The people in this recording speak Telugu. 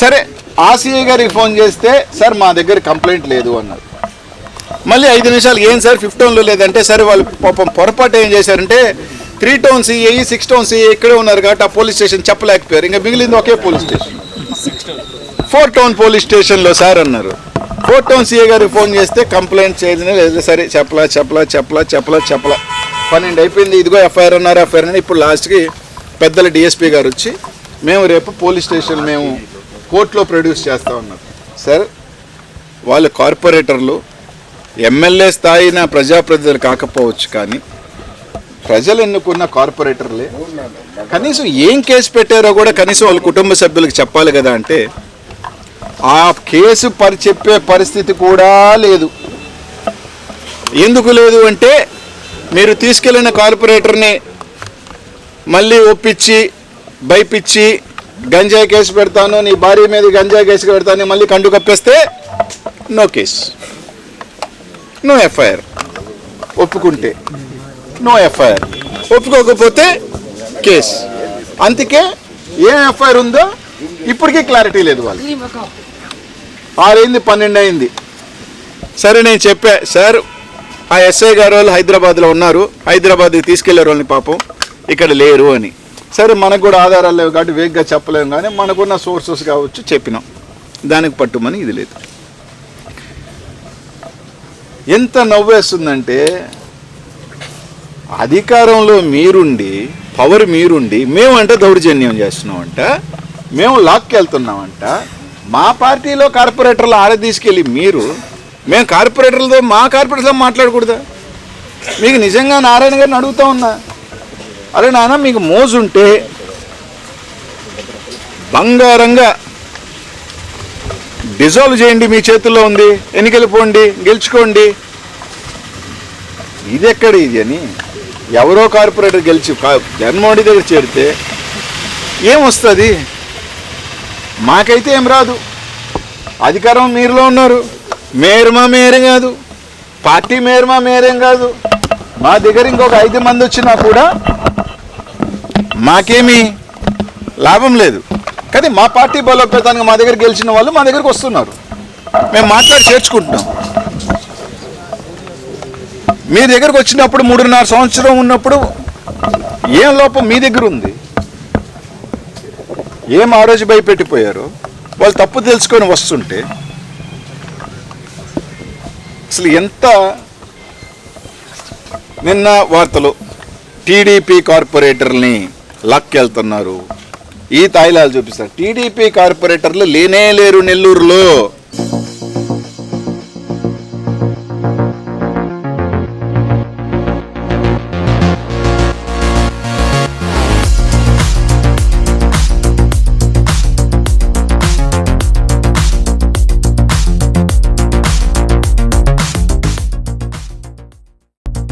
సరే ఆసీఏ గారికి ఫోన్ చేస్తే సార్ మా దగ్గర కంప్లైంట్ లేదు అన్నారు. మళ్ళీ ఐదు నిమిషాలు ఏం సార్ ఫిఫ్త్ టౌన్లో లేదంటే సరే వాళ్ళు పాపం పొరపాటు ఏం చేశారంటే three town CI six town CI ఇక్కడే ఉన్నారు కాబట్టి ఆ పోలీస్ స్టేషన్ చెప్పలేకపోయారు. ఇంకా మిగిలింది ఒకే police station. Four town police స్టేషన్లో సార్ అన్నారు. ఫోర్ టౌన్ సిఐ గారికి ఫోన్ చేస్తే కంప్లైంట్ చేయదని సరే చెప్పలా చెప్పలా చెప్పలా చెప్పలా చెప్పలా. పన్నెండు అయిపోయింది. ఇదిగో ఎఫ్ఐఆర్ అన్నారు ఎఫ్ఐఆర్ అని ఇప్పుడు లాస్ట్కి పెద్దల డిఎస్పీ గారు వచ్చి మేము రేపు పోలీస్ స్టేషన్ మేము కోర్టులో ప్రొడ్యూస్ చేస్తూ ఉన్నారు. సార్ వాళ్ళు కార్పొరేటర్లు ఎమ్మెల్యే స్థాయిన ప్రజాప్రతినిధులు కాకపోవచ్చు కానీ ప్రజలు ఎన్నుకున్న కార్పొరేటర్లే. కనీసం ఏం కేసు పెట్టారో కూడా కనీసం వాళ్ళ కుటుంబ సభ్యులకు చెప్పాలి కదా అంటే ఆ కేసు పరి చెప్పే పరిస్థితి కూడా లేదు. ఎందుకు లేదు అంటే మీరు తీసుకెళ్ళిన కార్పొరేటర్ని మళ్ళీ ఒప్పించి భయపించి గంజాయి కేసు పెడతాను నీ భార్య మీద గంజాయి కేసు పెడతాను మళ్ళీ కండు కప్పేస్తే నో కేసు నో ఎఫ్ఐఆర్ ఒప్పుకుంటే. నో ఎఫ్ఐఆర్ ఒప్పుకోకపోతే కేస్ అందుకే ఏం ఎఫ్ఐఆర్ ఉందో ఇప్పటికీ క్లారిటీ లేదు వాళ్ళు ఆరైంది పన్నెండు అయింది సరే నేను చెప్పా సార్ ఆ ఎస్ఐ గారు వాళ్ళు హైదరాబాద్లో ఉన్నారు. హైదరాబాద్కి తీసుకెళ్ళారు వాళ్ళని పాపం. ఇక్కడ లేరు అని. సరే మనకు కూడా ఆధారాలు లేవు కాబట్టి వేగ్గా చెప్పలేము కానీ మనకున్న సోర్సెస్ కావచ్చు చెప్పినాం. దానికి పట్టుమని ఇది లేదు. ఎంత నవ్వేస్తుందంటే అధికారంలో మీరుండి పవర్ మీరుండి మేమంట దౌర్జన్యం చేస్తున్నామంట మేము లాక్కెళ్తున్నామంట మా పార్టీలో కార్పొరేటర్లు ఆడ తీసుకెళ్ళి మీరు మేము కార్పొరేటర్లతో మా కార్పొరేటర్తో మాట్లాడకూడదా? మీకు నిజంగా నారాయణ గారిని అడుగుతా ఉన్నా. అరే నాన్న మీకు మోజుంటే బంగారంగా డిజాల్వ్ చేయండి మీ చేతుల్లో ఉంది. ఎన్నికలు పోండి గెలుచుకోండి. ఇది ఎక్కడ ఇది అని ఎవరో కార్పొరేటర్ గెలిచి జగన్మోహన్ దగ్గర చేరితే ఏమొస్తుంది? మాకైతే ఏం రాదు. అధికారం మీరులో ఉన్నారు. మేరుమా మేరే కాదు. పార్టీ మేరుమా మేరేం కాదు. మా దగ్గర ఇంకొక ఐదు మంది వచ్చినా కూడా మాకేమీ లాభం లేదు. కానీ మా పార్టీ బలోపేతానికి మా దగ్గర గెలిచిన వాళ్ళు మా దగ్గరికి వస్తున్నారు. మేము మాట్లాడి చేర్చుకుంటున్నాం. మీ దగ్గరకు వచ్చినప్పుడు మూడున్నర సంవత్సరం ఉన్నప్పుడు ఏం లోపం మీ దగ్గర ఉంది? ఏం ఆ రోజు భయపెట్టిపోయారు? వాళ్ళు తప్పు తెలుసుకొని వస్తుంటే అసలు ఎంత నిన్న వార్తలు టీడీపీ కార్పొరేటర్ని లక్కెళ్తున్నారు. ఈ తాయిలాలు చూపిస్తారు. టీడీపీ కార్పొరేటర్లు లేనే లేరు నెల్లూరులో.